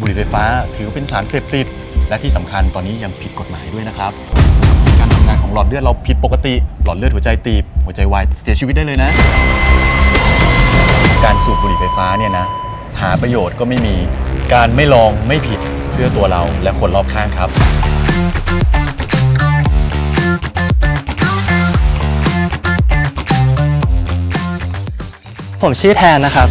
บุหรี่ไฟฟ้าถือเป็นสารเสพติด และที่สำคัญตอนนี้ยังผิดกฎหมายด้วยนะครับ การทำงานของหลอดเลือดเราผิดปกติ หลอดเลือดหัวใจตีบ หัวใจวายเสียชีวิตได้เลยนะ การสูบบุหรี่ไฟฟ้าเนี่ยนะ หาประโยชน์ก็ไม่มี การไม่ลองไม่ผิดเพื่อตัวเราและคนรอบข้างครับ ผมชื่อแทนนะครับ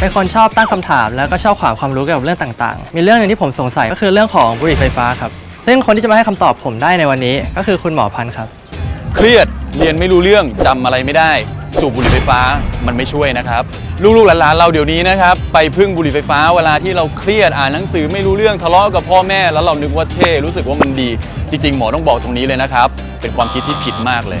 เป็นคนชอบตั้งคำถาม แล้วก็ชอบขวามความรู้เกี่ยวกับเรื่องต่างๆ มีเรื่องหนึงที่ผมสงสัยก็คือเรื่องของบุหรี่ไฟฟ้าครับ ซึ่งคนที่จะมาให้คำตอบผมได้ในวันนี้ ก็คือคุณหมอพันธ์ครับ เครียดเรียนไม่รู้เรื่องจำอะไรไม่ได้ สูบบุหรี่ไฟฟ้ามันไม่ช่วยนะครับ ลูกๆหลานๆเราเดี๋ยวนี้นะครับ ไปพึ่งบุหรี่ไฟฟ้าเวลาที่เราเครียดอ่านหนังสือไม่รู้เรื่องทะเลาะกับพ่อแม่ แล้วเรานึกว่าเท่รู้สึกว่ามันดี จริง ๆ หมอต้องบอกตรงนี้เลยนะครับ เป็นความคิดที่ผิดมากเลย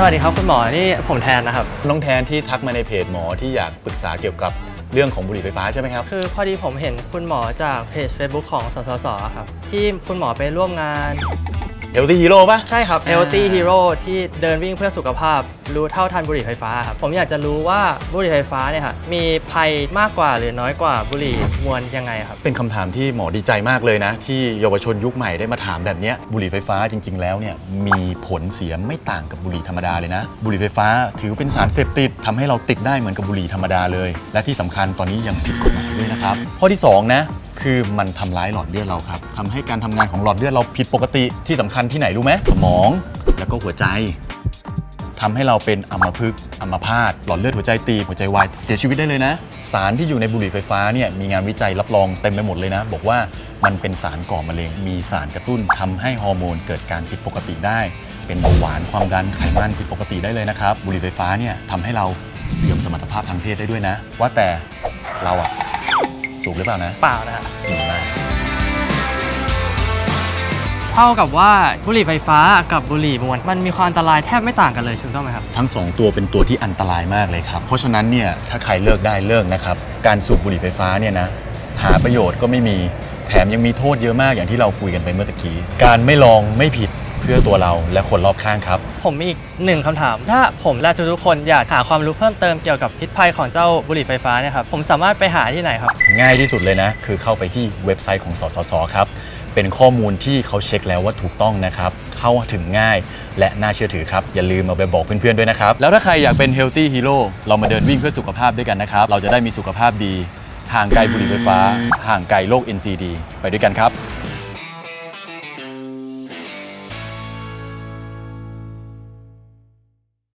สวัสดีครับคุณหมอนี่ผมแทนนะครับ น้องแทนที่ทักมาในเพจหมอที่อยากปรึกษาเกี่ยวกับเรื่องของบุหรี่ไฟฟ้าใช่ไหมครับ คือพอดีผมเห็นคุณหมอจากเพจ Facebook ของสสสครับที่คุณหมอไปร่วมงาน เฮลตี้ฮีโร่ปะใช่ครับอ่า Healthy Hero ที่เดินวิ่งเพื่อสุขภาพ รู้เท่าทันบุหรี่ไฟฟ้าครับ ผมอยากจะรู้ว่าบุหรี่ไฟฟ้าเนี่ยครับมีภัยมากกว่าหรือน้อยกว่าบุหรี่มวลยังไงครับ เป็นคำถามที่หมอดีใจมากเลยนะ ที่เยาวชนยุคใหม่ได้มาถามแบบเนี้ยบุหรี่ไฟฟ้าจริง ๆ แล้วเนี่ยมีผลเสียไม่ต่างกับบุหรี่ธรรมดาเลยนะ บุหรี่ไฟฟ้าถือเป็นสารเสพติดทำให้เราติดได้เหมือนกับบุหรี่ธรรมดาเลย และที่สำคัญตอนนี้ยังผิดกฎหมายด้วยนะครับข้อที่สองนะ คือมันทำร้ายหลอดเลือดเราครับทำให้การทำงานของหลอดเลือดเราผิดปกติที่สำคัญที่ไหนรู้ไหมสมองแล้วก็หัวใจทำให้เราเป็นอัมพฤกษ์อัมพาตหลอดเลือดหัวใจตีบหัวใจวายเสียชีวิตได้เลยนะ สารที่อยู่ในบุหรี่ไฟฟ้าเนี่ยมีงานวิจัยรับรองเต็มไปหมดเลยนะ บอกว่ามันเป็นสารก่อมะเร็ง มีสารกระตุ้นทำให้ฮอร์โมนเกิดการผิดปกติได้ เป็นเบาหวานความดันไขมันผิดปกติได้เลยนะครับบุหรี่ไฟฟ้าเนี่ยทำให้เราเสื่อมสมรรถภาพทางเพศได้ด้วยนะ ว่าแต่เราอะ สูบหรือเปล่านะเปล่านะฮะดีมากเท่ากับว่าบุหรี่ไฟฟ้ากับบุหรี่มวลมันมีความอันตรายแทบไม่ต่างกันเลยถูกต้องไหมครับ ทั้ง2ตัวเป็นตัวที่อันตรายมากเลยครับ เพราะฉะนั้นเนี่ยถ้าใครเลิกได้เลิกนะครับ การสูบบุหรี่ไฟฟ้าเนี่ยนะหาประโยชน์ก็ไม่มีแถมยังมีโทษเยอะมากอย่างที่เราคุยกันไปเมื่อตะกี้ การไม่ลองไม่ผิดเพื่อตัวเราและคนรอบข้างครับ ผมมีอีกหนึ่งคำถาม ถ้าผมและทุกๆคนอยากหาความรู้เพิ่มเติมเกี่ยวกับพิษภัยของเจ้าบุหรี่ไฟฟ้าเนี่ยครับผมสามารถไปหาที่ไหนครับ ง่ายที่สุดเลยนะ คือเข้าไปที่เว็บไซต์ของสสสครับ เป็นข้อมูลที่เขาเช็คแล้วว่าถูกต้องนะครับ เข้าถึงง่ายและน่าเชื่อถือครับ อย่าลืมเอาไปบอกเพื่อนๆด้วยนะครับ แล้วถ้าใครอยากเป็น healthy hero เรามาเดินวิ่งเพื่อสุขภาพด้วยกันนะครับ เราจะได้มีสุขภาพดี ห่างไกลบุหรี่ไฟฟ้า ห่างไกลโรค NCD ไปด้วยกันครับ